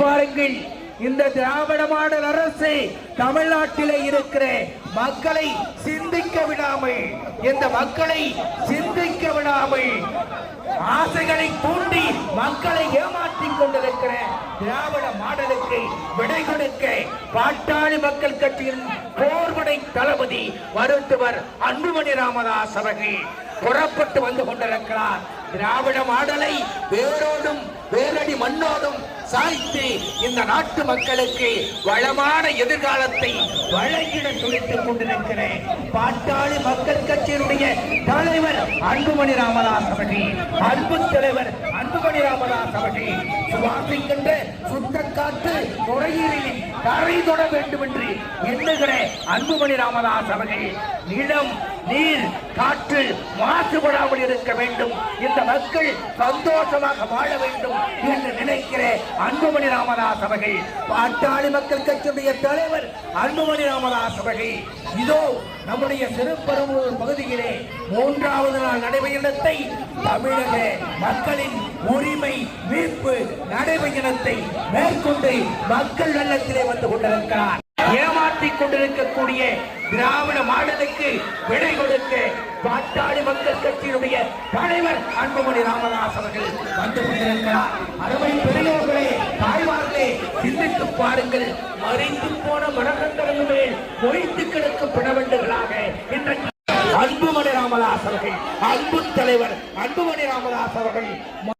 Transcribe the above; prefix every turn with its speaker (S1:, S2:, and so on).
S1: பாருங்கள். இந்த திராவிட மாடல் அரசு தமிழ்நாட்டிலே இருக்கிற மக்களை சிந்திக்க விடாமல் இந்த மக்களை சிந்திக்க விடாமல் ஆசைகளை தூண்டி மக்களை ஏமாற்றிக் கொண்டிருக்கிற திராவிட மாடலுக்கு விடை கொடுக்க பாட்டாளி மக்கள் கட்சியின் போர்படை தளபதி மருத்துவர் அன்புமணி ராமதாஸ் அவர்கள். புறப்பட்டு வந்து கொண்டிருக்கிறார். திராவிட மாடலை வேரோடும் வேரடி மண்ணோடும் சாய்த்து இந்த நாட்டு மக்களுக்கு வளமான எதிர்காலத்தை வழங்கிட துடித்துக் கொண்டிருக்கிறேன். பாட்டாளி மக்கள் கட்சியினுடைய தலைவர் அன்புமணி ராமதாஸ் அவர்கள் அன்பு தலைவர் அன்புமணி ராமதாஸ் அவர்கள் சுவாசிக்கின்ற சுத்த காத்து நுரையீரலில் தரை தொட வேண்டும் என்று எண்ணுகிற அன்புமணி ராமதாஸ் அவர்கள் நிலம் நீர் காற்று மாசுபடாமல் இருக்க வேண்டும். இந்த மக்கள் சந்தோஷமாக வாழ வேண்டும் என்று நினைக்கிற அன்புமணி ராமதாஸ் அவர்கள் பாட்டாளி மக்கள் கட்சியுடைய தலைவர் அன்புமணி ராமதாஸ் அவர்கள் இதோ நம்முடைய சிறுபெரும்பூர் பகுதியிலே மூன்றாவது நாள் நடைபயணத்தை தமிழக மக்களின் உரிமை மீட்பு நடைபயணத்தை மேற்கொண்டு மக்கள் வெள்ளத்திலே வந்து கொண்டிருக்கிறார். ஏமாற்றிக் கொண்டிருக்கக்கூடிய திராவிட மாடலுக்கு விடை கொடுக்க பாட்டாளி மக்கள் கட்சியினுடைய தலைவர் அன்புமணி ராமதாஸ் அவர்கள் வந்து கொண்டிருக்கிறார். அருமை பெரியோர்களே தாய்மார்களே சிந்தித்து பாருங்கள். மறைந்து போன மரகண்டங்கள் மேல் மொய்த்து கிடக்கும் பிணவண்டுகளாக இன்றைக்கு அன்புமணி ராமதாஸ் அவர்கள் அன்பு தலைவர் அன்புமணி ராமதாஸ் அவர்கள்